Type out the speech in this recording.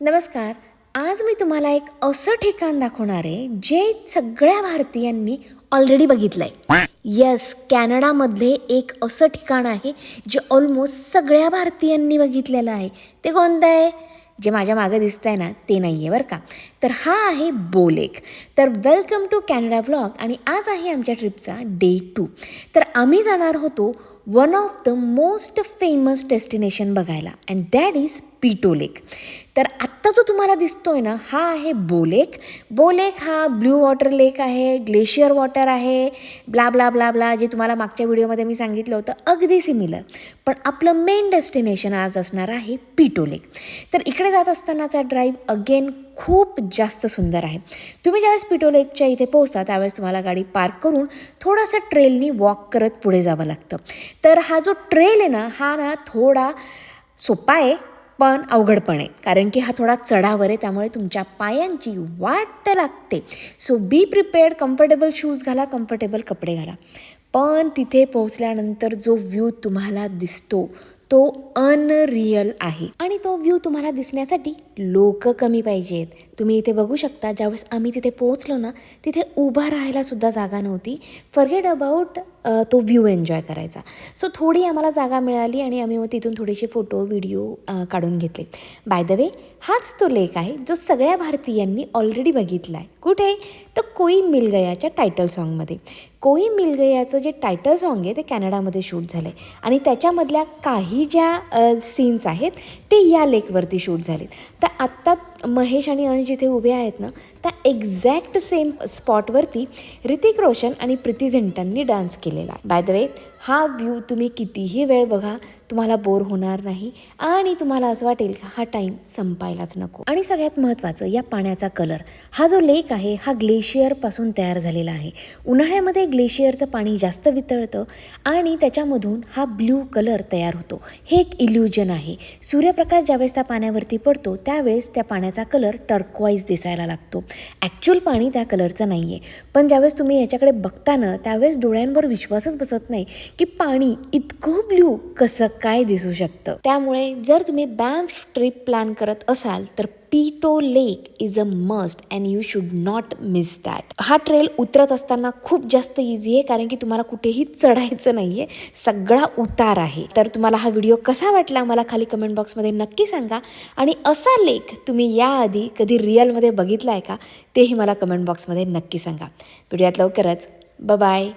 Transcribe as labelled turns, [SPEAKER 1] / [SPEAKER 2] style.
[SPEAKER 1] नमस्कार. आज मी तुम्हाला एक असं ठिकाण दाखवणार आहे जे सगळ्या भारतीयांनी ऑलरेडी बघितलंय. येस कॅनडामधले एक असं ठिकाण आहे जे ऑलमोस्ट सगळ्या भारतीयांनी बघितलेलं आहे. ते कोणतं आहे? जे माझ्या मागं दिसतंय ना ते नाही आहे बरं का. तर हा आहे बोलेक. तर वेलकम टू कॅनडा ब्लॉग आणि आज आहे आमच्या ट्रिपचा डे टू तर आम्ही जाणार होतो one of the most famous destination बघायला and that is Peyto lake तर आत्ता जो तुम्हाला दिसतोय ना हा आहे बोलेक बोलेक हा ब्ल्यू वॉटर लेक आहे ग्लेशियर वॉटर आहे ब्ला ब्ला ब्ला ब्ला जे तुम्हाला मागच्या व्हिडिओमध्ये मी सांगितलं होतं अगदी सिमिलर पण आपलं मेन डेस्टिनेशन आज असणार आहे पिटो लेक तर इकडे जात असतानाचा ड्राईव्ह अगेन खूप जास्त सुंदर आहे. तुम्ही ज्यावेळेस पिटो लेकच्या इथे पोहोचता त्यावेळेस तुम्हाला गाडी पार्क करून थोडासा ट्रेलनी वॉक करत पुढे जावं लागतं. तर हा जो ट्रेल आहे ना हा ना थोडा सोपा आहे. पण अवघड पण आहे. कारण की हा थोडा चढावर आहे त्यामुळे तुमच्या पायांची वाट लागते. So be prepared comfortable shoes घाला कम्फर्टेबल कपडे घाला. पण तिथे पोहोचल्यानंतर जो व्ह्यू तुम्हाला दिसतो तो अनरियल आहे. आणि तो व्ह्यू तुम्हाला दिसण्यासाठी लोक कमी पाहिजेत. तुम्ही इथे बघू शकता ज्यावेळेस आम्ही तिथे पोहोचलो ना तिथे उभा राहायलासुद्धा जागा नव्हती. फॉरगेट अबाउट तो व्ह्यू एन्जॉय करायचा. सो थोडी आम्हाला जागा मिळाली आणि आम्ही मग तिथून थोडेसे फोटो व्हिडिओ काढून घेतले. बाय द वे हाच तो लेक आहे जो सगळ्या भारतीयांनी ऑलरेडी बघितला आहे कुठे? तर कोई मिल गयाच्या टायटल सॉन्गमध्ये कोई मिल गयाचं जे टायटल सॉन्ग आहे ते कॅनडामध्ये शूट झालं आहे आणि त्याच्यामधल्या काही ज्या सीन्स आहेत ते या लेकवरती शूट झालेत. तर आत्ता महेश आणि अंश जिथे उभे आहेत ना त्या एक्झॅक्ट सेम स्पॉटवरती ऋतिक रोशन आणि प्रीती झिंटांनी डान्स केलेला आहे. बाय द वे हा व्ह्यू तुम्ही कितीही वेळ बघा तुम्हाला बोर होणार नाही. आणि तुम्हाला असं वाटेल की हा टाईम संपायलाच नको. आणि सगळ्यात महत्त्वाचं या पाण्याचा कलर हा जो लेक आहे हा ग्लेशियरपासून तयार झालेला आहे. उन्हाळ्यामध्ये ग्लेशियरचं पाणी जास्त वितळतं आणि त्याच्यामधून हा ब्ल्यू कलर तयार होतो. हे एक इल्युजन आहे. सूर्यप्रकाश ज्यावेळेस त्या पाण्यावरती पडतो त्यावेळेस त्या पाण्याचा कलर टर्कवाईज दिसायला लागतो. ॲक्च्युअल पाणी त्या कलरचं नाही आहे पण ज्यावेळेस तुम्ही याच्याकडे बघताना त्यावेळेस डोळ्यांवर विश्वासच बसत नाही की पाणी इतकं ब्ल्यू कसं काय दिसू शकतं? त्यामुळे जर तुम्ही बॅम्फ ट्रिप प्लॅन करत असाल तर Peyto lake is a must and you should not miss that हा ट्रेल उतरत असताना खूप जास्त इझी आहे कारण की तुम्हाला कुठेही चढायचं नाही आहे सगळा उतार आहे. तर तुम्हाला हा व्हिडिओ कसा वाटला मला खाली कमेंट बॉक्समध्ये नक्की सांगा. आणि असा लेक तुम्ही याआधी कधी रिअलमध्ये बघितला आहे का तेही मला कमेंट बॉक्समध्ये नक्की सांगा. व्हिडिओत लवकरच. बाय